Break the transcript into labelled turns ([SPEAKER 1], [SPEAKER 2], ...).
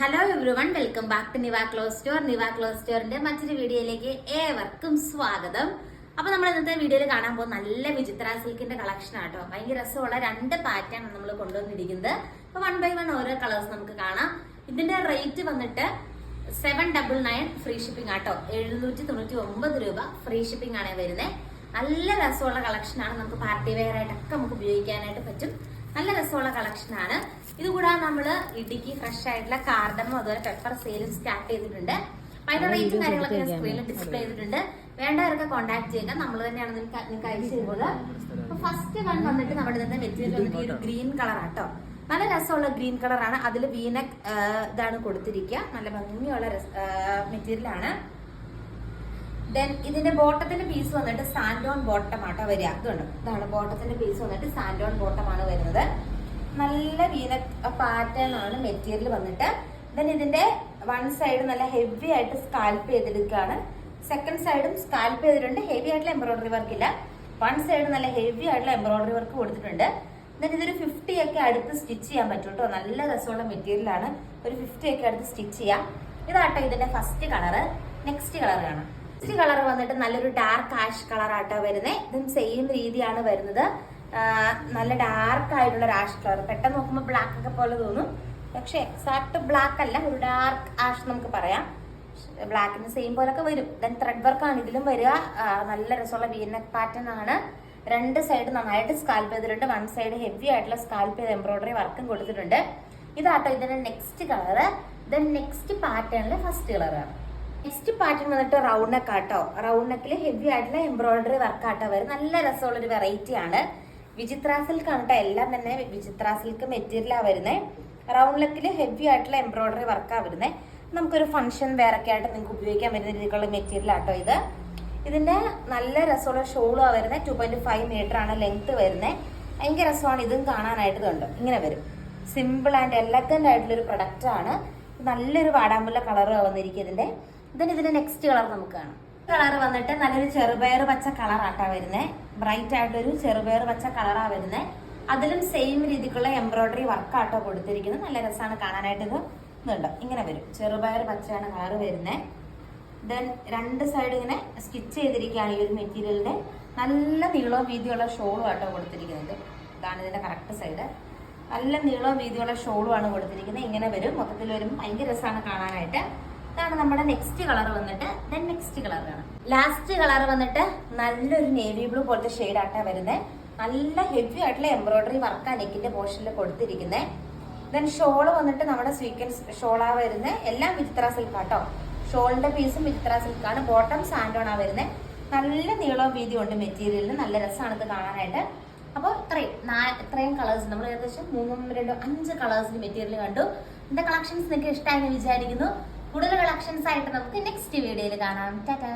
[SPEAKER 1] Hello everyone welcome back to Niva clothes store Niva clothes സ്റ്റോറിന്റെ മറ്റൊരു വീഡിയോയിലേക്ക് ഏവർക്കും സ്വാഗതം. അപ്പൊ നമ്മൾ ഇന്നത്തെ വീഡിയോയിൽ കാണാൻ പോകുന്ന നല്ല വിചിത്ര സിൽക്കിന്റെ കളക്ഷൻ ആട്ടോ ഭയങ്കര രസമുള്ള രണ്ട് പാറ്റേൺ നമ്മൾ കൊണ്ടുവന്നിരിക്കുന്നത്. അപ്പൊ വൺ ബൈ വൺ ഓരോ കളേഴ്സ് നമുക്ക് കാണാം. ഇതിന്റെ റേറ്റ് വന്നിട്ട് seven double nine free shipping ആട്ടോ എഴുന്നൂറ്റി തൊണ്ണൂറ്റി ഒമ്പത് രൂപ ഫ്രീ ഷിപ്പിംഗ് ആണ് വരുന്നത് നല്ല രസമുള്ള കളക്ഷനാണ് നമുക്ക് പാർട്ടി വെയർ ആയിട്ടൊക്കെ നമുക്ക് ഉപയോഗിക്കാനായിട്ട് പറ്റും. നല്ല രസമുള്ള കളക്ഷൻ ആണ്. ഇതുകൂടാതെ നമ്മൾ ഇടുക്കി ഫ്രഷ് ആയിട്ടുള്ള കാർഡമോ അതുപോലെ പെപ്പർ സെയിലും സ്റ്റാർട്ട് ചെയ്തിട്ടുണ്ട്. അതിന്റെ റേറ്റും കാര്യങ്ങളൊക്കെ ഞാൻ സ്ക്രീനിൽ ഡിസ്പ്ലേ ചെയ്തിട്ടുണ്ട്. വേണ്ടവരൊക്കെ കോൺടാക്ട് ചെയ്യുക നമ്മൾ തന്നെയാണ് നിങ്ങൾക്ക് നിങ്ങൾക്ക് അയച്ചു തരുന്നത്. അപ്പൊ ഫസ്റ്റ് വൺ വന്നിട്ട് നമ്മുടെ ഇന്നത്തെ മെറ്റീരിയൽ വന്നിട്ട് ഈ ഒരു ഗ്രീൻ കളർ ആട്ടോ നല്ല രസമുള്ള ഗ്രീൻ കളറാണ് അതിൽ വീനക് ഇതാണ് കൊടുത്തിരിക്കുക. നല്ല ഭംഗിയുള്ള മെറ്റീരിയൽ ആണ്. ദെൻ ഇതിന്റെ ബോട്ടത്തിന്റെ പീസ് വന്നിട്ട് സാൻഡോൺ ബോട്ടം ആട്ടോ വരിക. ഇതുണ്ട് ഇതാണ് ബോട്ടത്തിന്റെ പീസ് വന്നിട്ട് സാൻഡോൺ ആണ് വരുന്നത്. നല്ല വീന പാറ്റേൺ ആണ് മെറ്റീരിയൽ വന്നിട്ട്. ദെൻ ഇതിന്റെ വൺ സൈഡ് നല്ല ഹെവി ആയിട്ട് സ്കാൽപ്പ് ചെയ്തെടുക്കുകയാണ് സെക്കൻഡ് സൈഡും സ്കാൽപ്പ് ചെയ്തിട്ടുണ്ട്. ഹെവി ആയിട്ടുള്ള എംബ്രോയിഡറി വർക്ക് ഇല്ല. വൺ സൈഡ് നല്ല ഹെവി ആയിട്ടുള്ള എംബ്രോയിഡറി വർക്ക് കൊടുത്തിട്ടുണ്ട്. ദെൻ ഇതൊരു ഫിഫ്റ്റി ഒക്കെ അടുത്ത് സ്റ്റിച്ച് ചെയ്യാൻ പറ്റും കേട്ടോ. നല്ല രസമുള്ള മെറ്റീരിയലാണ് ഒരു ഫിഫ്റ്റി ഒക്കെ അടുത്ത് സ്റ്റിച്ച് ചെയ്യാം. ഇതാട്ടോ ഇതിന്റെ ഫസ്റ്റ് കളറ് നെക്സ്റ്റ് കളർ കാണാം. നെക്സ്റ്റ് കളർ വന്നിട്ട് നല്ലൊരു ഡാർക്ക് ആഷ് കളർ ആട്ടോ വരുന്നത് ഇതും സെയിം രീതിയാണ് വരുന്നത്. നല്ല ഡാർക്ക് ആയിട്ടുള്ള ഒരു ആഷ് കളർ പെട്ടെന്ന് നോക്കുമ്പോൾ ബ്ലാക്ക് ഒക്കെ പോലെ തോന്നും. പക്ഷെ എക്സാക്ട് ബ്ലാക്ക് അല്ല ഒരു ഡാർക്ക് ആഷ് നമുക്ക് പറയാം. ബ്ലാക്കിന് സെയിം പോലൊക്കെ വരും. ദെൻ ത്രെഡ് ആണ്. ഇതിലും വരിക നല്ല രസമുള്ള വീനക് പാറ്റേൺ ആണ്. രണ്ട് സൈഡ് നന്നായിട്ട് സ്കാൽപ്പ് ചെയ്തിട്ടുണ്ട്. വൺ സൈഡ് ഹെവി ആയിട്ടുള്ള സ്കാൽപ്പ് ചെയ്ത് എംബ്രോയിഡറി വർക്കും കൊടുത്തിട്ടുണ്ട്. ഇതാട്ടോ ഇതിന്റെ നെക്സ്റ്റ് കളർ ദെൻ നെക്സ്റ്റ് പാറ്റേണിലെ ഫസ്റ്റ് കളറാണ് നെക്സ്റ്റ് പാറ്റേൺ വന്നിട്ട് റൗണ്ട് നെക്ക് ആട്ടോ. റൗണ്ട് നെക്കിൽ ഹെവി ആയിട്ടുള്ള എംബ്രോയിഡറി വർക്ക് ആട്ടോ. വരും നല്ല രസമുള്ള ഒരു വെറൈറ്റി ആണ്. വിചിത്ര സിൽക്ക് ആണ് കേട്ടോ എല്ലാം തന്നെ വിചിത്ര സിൽക്ക് മെറ്റീരിയലാണ് വരുന്നത് റൗണ്ട് നെക്കിൽ ഹെവി ആയിട്ടുള്ള എംബ്രോയിഡറി വർക്കാ വരുന്നത് നമുക്കൊരു ഫംഗ്ഷൻ വേറെ ഒക്കെ ആയിട്ട് നിങ്ങൾക്ക് ഉപയോഗിക്കാൻ വരുന്ന രീതിയിലുള്ള മെറ്റീരിയൽ ആട്ടോ ഇത്. ഇതിന്റെ നല്ല രസമുള്ള ഷോളും വരുന്നത് ടു പോയിന്റ് ഫൈവ് മീറ്റർ ആണ് ലെങ്ത് വരുന്നത് ഭയങ്കര രസമാണ്. ഇതും കാണാനായിട്ട് ഇതുണ്ട്. ഇങ്ങനെ വരും. സിമ്പിൾ ആൻഡ് എലഗന്റ് ആയിട്ടുള്ളൊരു പ്രൊഡക്റ്റ് ആണ്. നല്ലൊരു വാടാമ്പുള്ള കളറ് വന്നിരിക്കും ഇതിന്റെ. ഇതിന് ഇതിന്റെ നെക്സ്റ്റ് കളർ നമുക്ക് കാണാം. കളർ വന്നിട്ട് നല്ലൊരു ചെറുപയർ പച്ച കളർ ആട്ടാ വരുന്നത് ബ്രൈറ്റ് ആയിട്ടൊരു ചെറുപയർ പച്ച കളറാ വരുന്നത് അതിലും സെയിം രീതിക്കുള്ള എംബ്രോയിഡറി വർക്ക് ആട്ടോ കൊടുത്തിരിക്കുന്നത്. നല്ല രസമാണ് കാണാനായിട്ട് ഇത്. ഇതുണ്ട് ഇങ്ങനെ വരും. ചെറുപയർ പച്ചയാണ് കളർ വരുന്നത് ദെൻ രണ്ട് സൈഡ് ഇങ്ങനെ സ്റ്റിച്ച് ചെയ്തിരിക്കുകയാണ് ഈ ഒരു മെറ്റീരിയലിന്റെ നല്ല നീളവും വീതിയുള്ള ഷോളും ആട്ടോ കൊടുത്തിരിക്കുന്നത്. ഇതാണ് ഇതിന്റെ കറക്റ്റ് സൈഡ് നല്ല നീളവും വീതിയുള്ള ഷോളും ആണ് കൊടുത്തിരിക്കുന്നത്. ഇങ്ങനെ വരും. മൊത്തത്തിൽ വരും ഭയങ്കര രസമാണ് കാണാനായിട്ട്. ഇതാണ് നമ്മുടെ നെക്സ്റ്റ് കളർ വന്നിട്ട് ദെൻ നെക്സ്റ്റ് കളർ ആണ് ലാസ്റ്റ് കളർ വന്നിട്ട് നല്ലൊരു നേവി ബ്ലൂ പോലത്തെ ഷെയ്ഡ് ആട്ടാ വരുന്നത് നല്ല ഹെവി ആയിട്ടുള്ള എംബ്രോയിഡറി വർക്കാണ് നെക്കിന്റെ പോർഷനിൽ കൊടുത്തിരിക്കുന്നത് ദെൻ ഷോൾ വന്നിട്ട് നമ്മുടെ സ്വീക്കൻസ് ഷോളാ വരുന്നത് എല്ലാം വിചിത്ര സിൽക്ക് ആട്ടോ. ഷോളിന്റെ പീസും വിചിത്ര സിൽക്കാണ് ബോട്ടം സാൻഡോൺ ആ വരുന്നത് നല്ല നീളവും വീതിയും ഉണ്ട് മെറ്റീരിയലിന് നല്ല രസമാണ് ഇത് കാണാനായിട്ട്. അപ്പോൾ ഇത്രയും ഇത്രയും കളേഴ്സ് നമ്മൾ ഏകദേശം മൂന്നും രണ്ടും അഞ്ച് കളേഴ്സിന് മെറ്റീരിയൽ കണ്ടു. ഇതിന്റെ കളക്ഷൻസ് നിങ്ങൾക്ക് ഇഷ്ടമായി വിചാരിക്കുന്നു. കൂടുതൽ കളക്ഷൻസ് ആയിട്ട് നമുക്ക് നെക്സ്റ്റ് വീഡിയോയിൽ കാണാം. ടാറ്റാ.